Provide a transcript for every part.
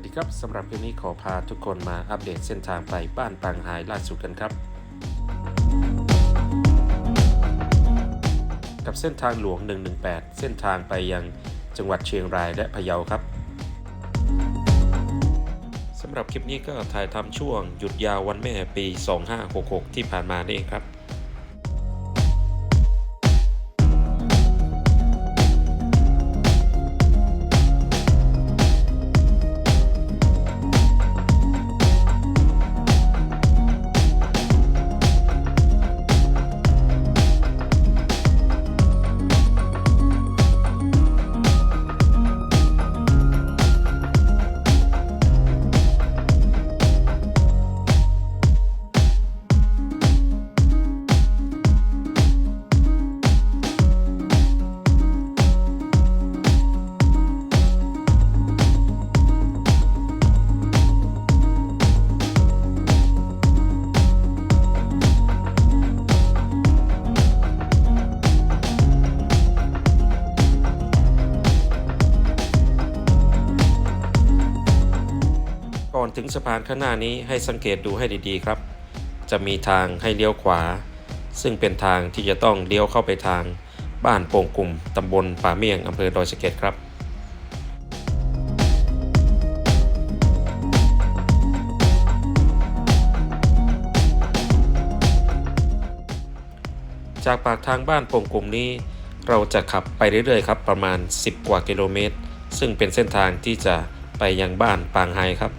วัสดีครับสำหรับคลิปนี้ขอพาทุกคนมาอัปเดตเส้นทางไปบ้านปางหายล่าสุดกันครับ กับเส้นทางหลวง 118 เส้นทางไปยังจังหวัดเชียงรายและพะเยาครับสำหรับคลิปนี้ก็ถ่ายทำช่วงหยุดยาววันแม่ปี 2566 ที่ผ่านมานี่เองครับ สะพานข้างหน้านี้ให้สังเกตดูให้ดีๆครับ จะมีทางให้เลี้ยวขวา ซึ่งเป็นทางที่จะต้องเลี้ยวเข้าไปทาง บ้านโป่งกลุ่มตำบลป่าเมี่ยงอำเภอดอยสะเก็ดครับจากปากทางบ้านโป่งกลุ่มนี้เราจะขับไปเรื่อยๆครับประมาณ 10 กว่ากิโลเมตร ซึ่งเป็นเส้นทางที่จะไปยังบ้านปางไฮครับ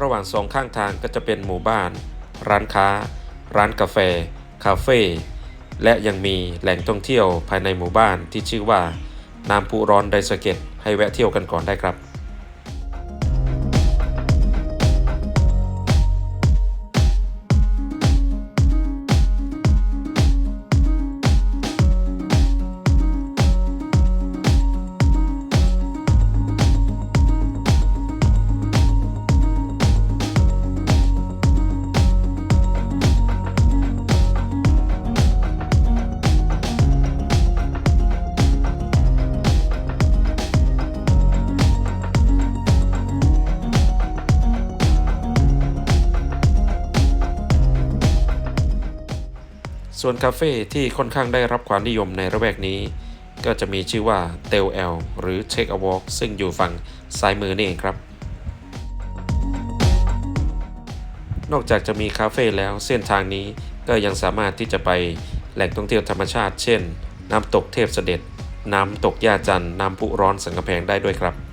ระหว่างสองข้างทางก็จะเป็นหมู่บ้าน ร้านค้า ร้านกาแฟ คาเฟ่ และยังมีแหล่งท่องเที่ยวภายในหมู่บ้านที่ชื่อว่าน้ำพุร้อนไดสเก็ตให้แวะเที่ยวกันก่อนได้ครับ ส่วนคาเฟ่ที่ค่อนข้างได้รับความนิยมในระแวกนี้ ก็จะมีชื่อว่าเตลแอลหรือเช็คอวอล์กซึ่งอยู่ฝั่งซ้ายมือนี่เองครับ นอกจากจะมีคาเฟ่แล้วเส้นทางนี้ก็ยังสามารถที่จะไปแหล่งท่องเที่ยวธรรมชาติ เช่น น้ำตกเทพเสด็จ น้ำตกย่าจันน้ำพุร้อนสังกะแพงได้ด้วยครับ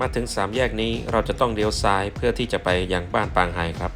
มาถึงสามแยกนี้เราจะต้องเลี้ยวซ้ายเพื่อที่จะไปยังบ้านปางไฮครับ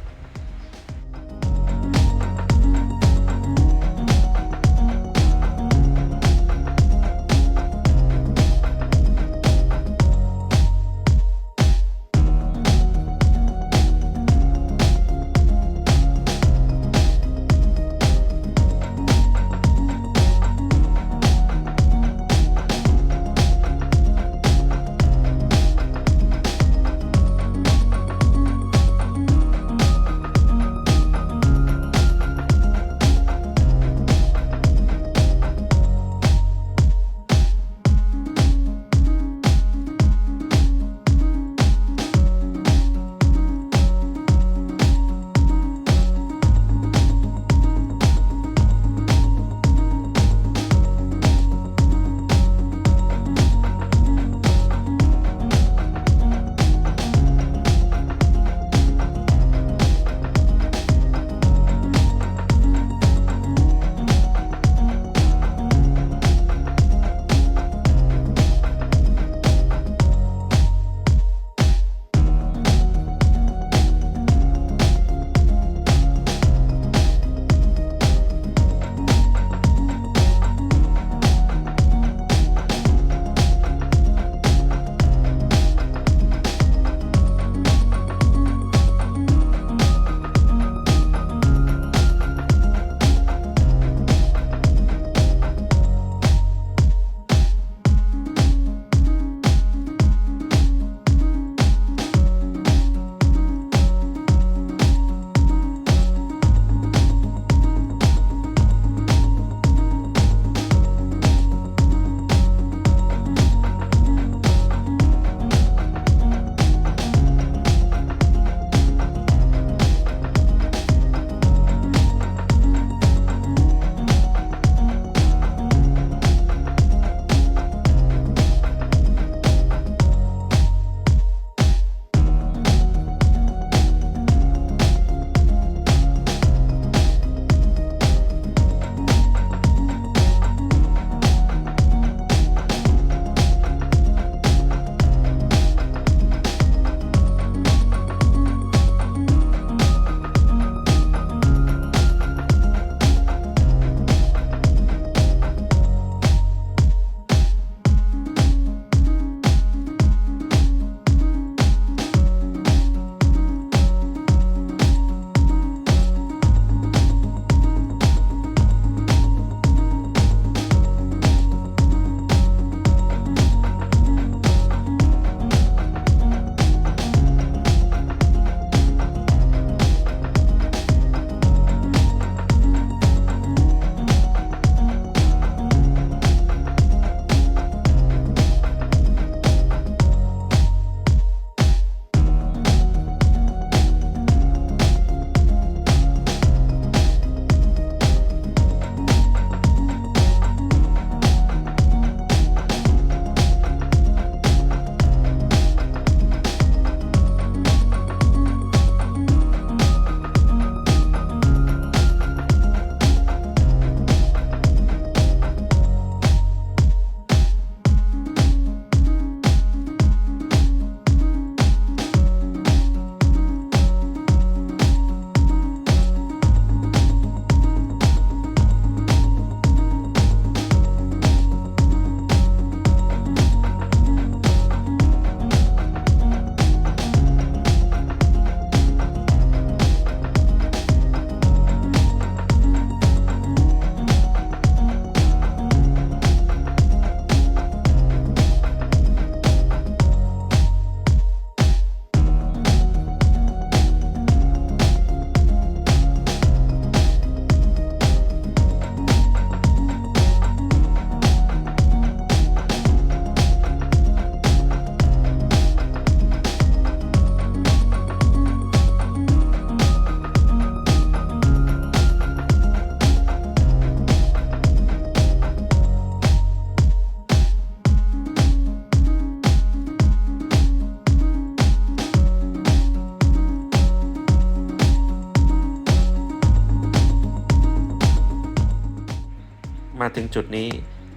จุดนี้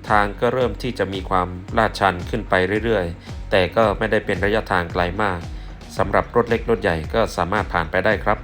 ทางก็เริ่มที่จะมีความลาดชันขึ้นไปเรื่อยๆ แต่ก็ไม่ได้เป็นระยะทางไกลมากสำหรับรถเล็กรถใหญ่ก็สามารถผ่านไปได้ครับ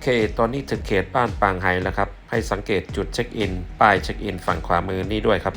เค ตอนนี้ถึงเขตบ้านปางไฮแล้วครับ ให้สังเกตจุดเช็คอิน ป้ายเช็คอินฝั่งขวามือนี่ด้วยครับ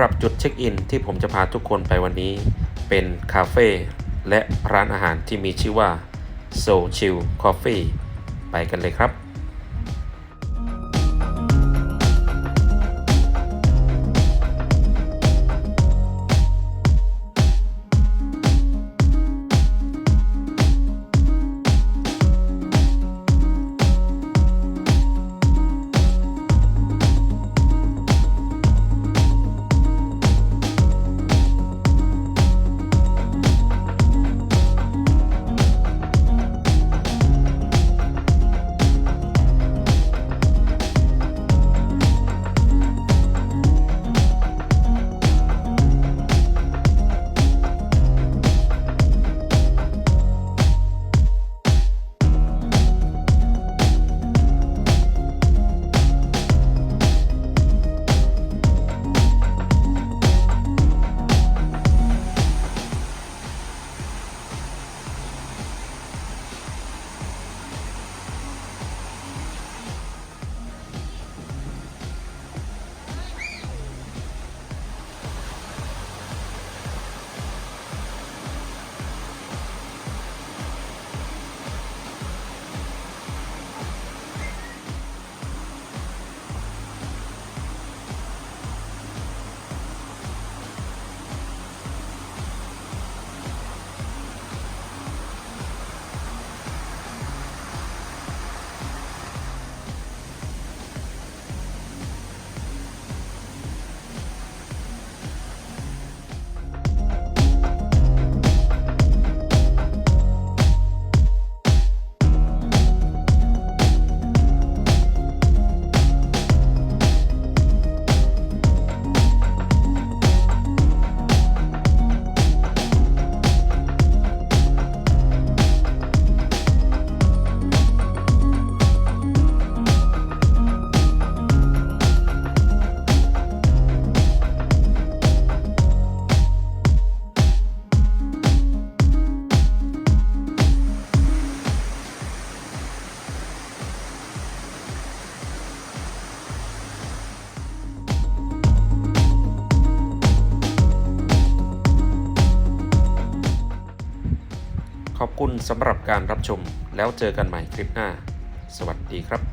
หรับจุดเช็คอินที่ผมจะพาทุกคนไปวันนี้ เป็นคาเฟ่และร้านอาหารที่มีชื่อว่า So Chill Coffee ไปกันเลยครับ คุณสำหรับการรับชม แล้วเจอกันใหม่คลิปหน้า สวัสดีครับ